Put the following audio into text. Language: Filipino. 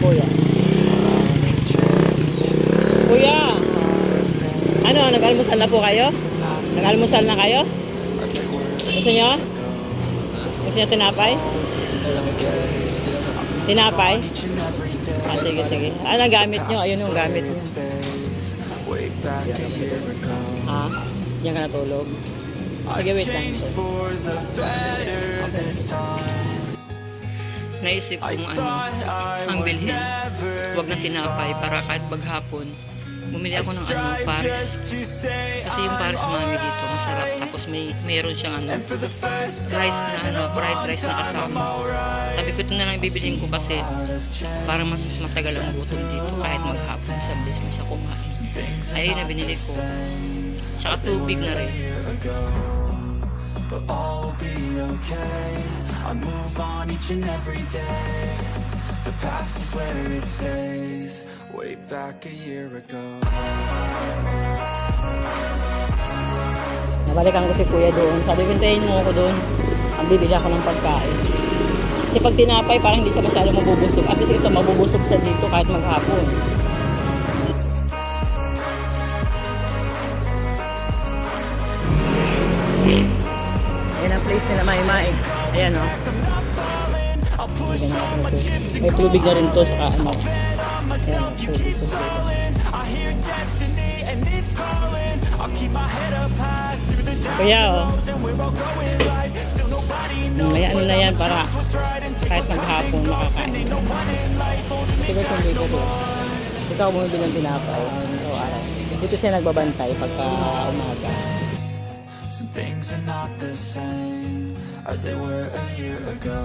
kuya. Kuya! Ano, nag-almusal na po kayo? Nag-almusal na kayo? Gusto nyo? Gusto nyo tinapay? Tinapay? Ah, sige, sige. Ano ang gamit nyo? Ayun yung gamit nyo. Ah, diyan ka natulog. Sige, wait lang. Naisip kong ano, ang bilhin. Huwag na tinapay para kahit maghapon, bumili ako ng ano, Paris. Kasi yung Paris mami dito, masarap. Tapos may mayroon siyang ano, rice na ano, fried rice na kasama. Sabi ko ito na lang bibiliin ko kasi para mas matagal ang gutom dito kahit maghapon sa business ako kumain. Ayun na binili ko. Tsaka tubig na rin. but all be okay. I move on each and every day. Past is where it stays. Way back a year ago. Nabalikan ko si kuya doon. Sabi ko, hintayin mo ako doon. Ang bibili ako ng pagkain. Kasi pag tinapay, parang hindi siya masyado mabubusog. At least ito, mabubusog sa dito kahit maghapon. Ayan ang place nila, Mai Mai. Ayan o. Oh. Ayan ang tubig. May tubig na rin to sa ano. Ayan, tubig, tubig. Kaya oh. May ano na yan para kahit maghapon makakain. Ito guys yung bakery. Ikaw bumibili ng tinapay. Araw-araw. Dito siya nagbabantay pagka umaga. Some things are not the same as they were a year ago.